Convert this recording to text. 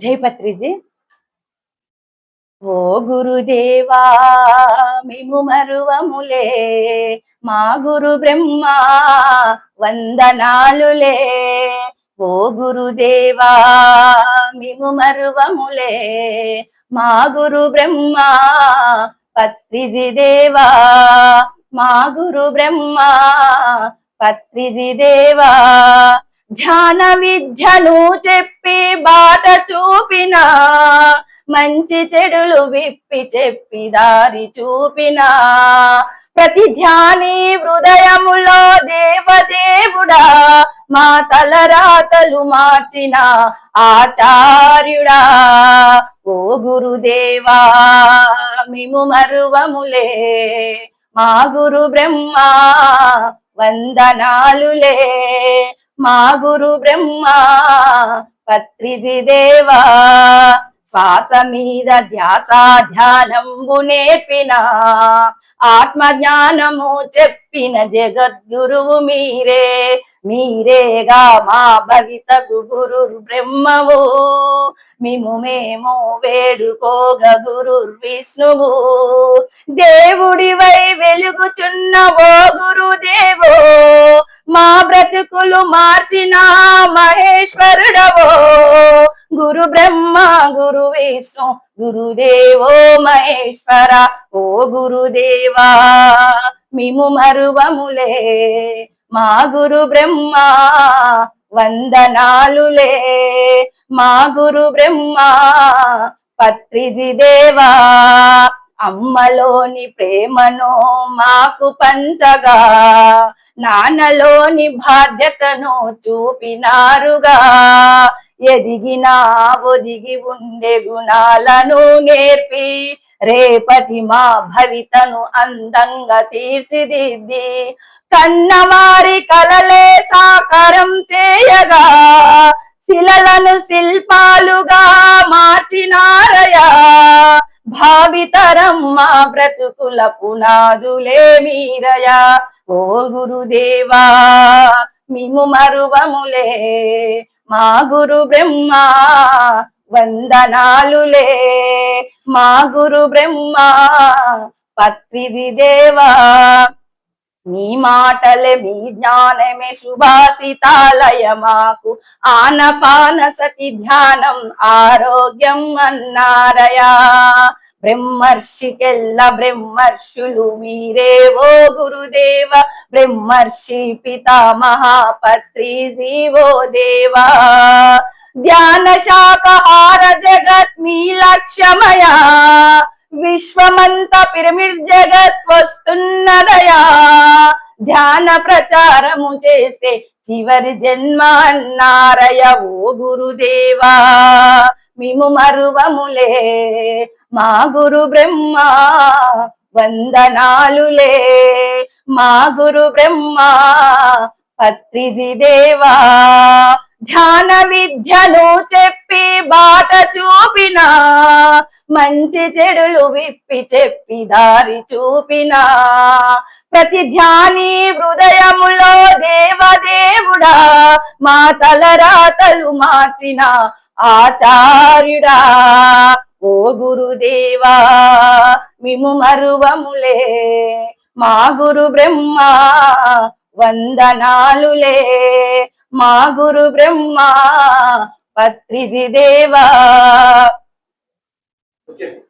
జయపత్రిజీ ఓ గురుదేవా మేము మరువములే మా గురు బ్రహ్మ వందనాలులే. ఓ గురుదేవా మేము మరువములే మా గురు బ్రహ్మ పత్రిజి దేవా. మా గురు బ్రహ్మ పత్రిజి దేవా. ధ్యాన విద్యను చెప్పి బాట చూపిన మంచి చెడులు విప్పి చెప్పి దారి చూపిన. ప్రతి ధ్యాని హృదయములో దేవదేవుడా మా తలరాతలు మార్చిన ఆచార్యుడా. ఓ గురుదేవా మేము మరువములే మా గురు బ్రహ్మ వందనాలులే. మా గురు బ్రహ్మ పత్రిజి దేవా శ్వాస మీద ధ్యాస ధ్యానంబు నేర్పిన. ఆత్మ జ్ఞానము చెప్పిన జగద్గురువు మీరే మీరేగా మా భవితకు గురు బ్రహ్మవు మిము మేము వేడుకోగ గురు విష్ణువు దేవుడివై వెలుగుచున్న ఓ గురుదేవో మా బ్రతుకులు మార్చిన మహేశ్వరుడవో. గురు బ్రహ్మ గురు విష్ణు గురుదేవో మహేశ్వర ఓ గురుదేవా. మిము మరువములే మా గురు బ్రహ్మ వందనాలులే. మా గురు బ్రహ్మ పత్రిజి దేవా. అమ్మలోని ప్రేమను మాకు పంచగా. నాన్నలోని బాధ్యతను చూపినారుగా. ఎదిగినా ఒదిగి ఉండే గుణాలను నేర్పి రేపటి మా భవితను అందంగా తీర్చిదిద్ది. కన్నవారి కలలే సాకారం చేయగా శిలలను శిల్పాలుగా మార్చిన భావితరం బ్రతుకుల పునాదులే మీరయా. ఓ గురుదేవా మిము మరువములే. మా గురు బ్రహ్మ వందనాలులే. మా గురు బ్రహ్మ పత్రిది దేవా. మీ మాటలే మీ జ్ఞానమే శుభాసితాలయ మాకు. ఆనపాన సతి ధ్యానం ఆరోగ్యం అన్నారయా. బ్రహ్మర్షికెల్ల బ్రహ్మర్షులు మీరే ఓ గురుదేవ. బ్రహ్మర్షి పితామహ పత్రి జీవో దేవా. ధ్యాన శాఖహార జగత్ మీ లక్ష్యమయా విశ్వమంత పిరమిడ్ జగత్ వస్తున్నదయా. ధ్యాన ప్రచారము చేస్తే చివరి జన్మ అన్నారయ ఓ గురుదేవా. మేము మరువములే. మా గురు బ్రహ్మ వందనాలులే. మా గురు బ్రహ్మ పత్రిజి దేవా. ధ్యాన విద్యను చెప్పి బాట చూపిన మంచి చెడులు విప్పి చెప్పి దారి చూపిన. ప్రతి ధ్యాని హృదయములో దేవదేవుడా మా తలరాతలు మార్చిన ఆచార్యుడా. ఓ గురుదేవా మిము మరువములే. మా గురు బ్రహ్మ వందనాలులే. మా గురు బ్రహ్మ పత్రిజి దేవా.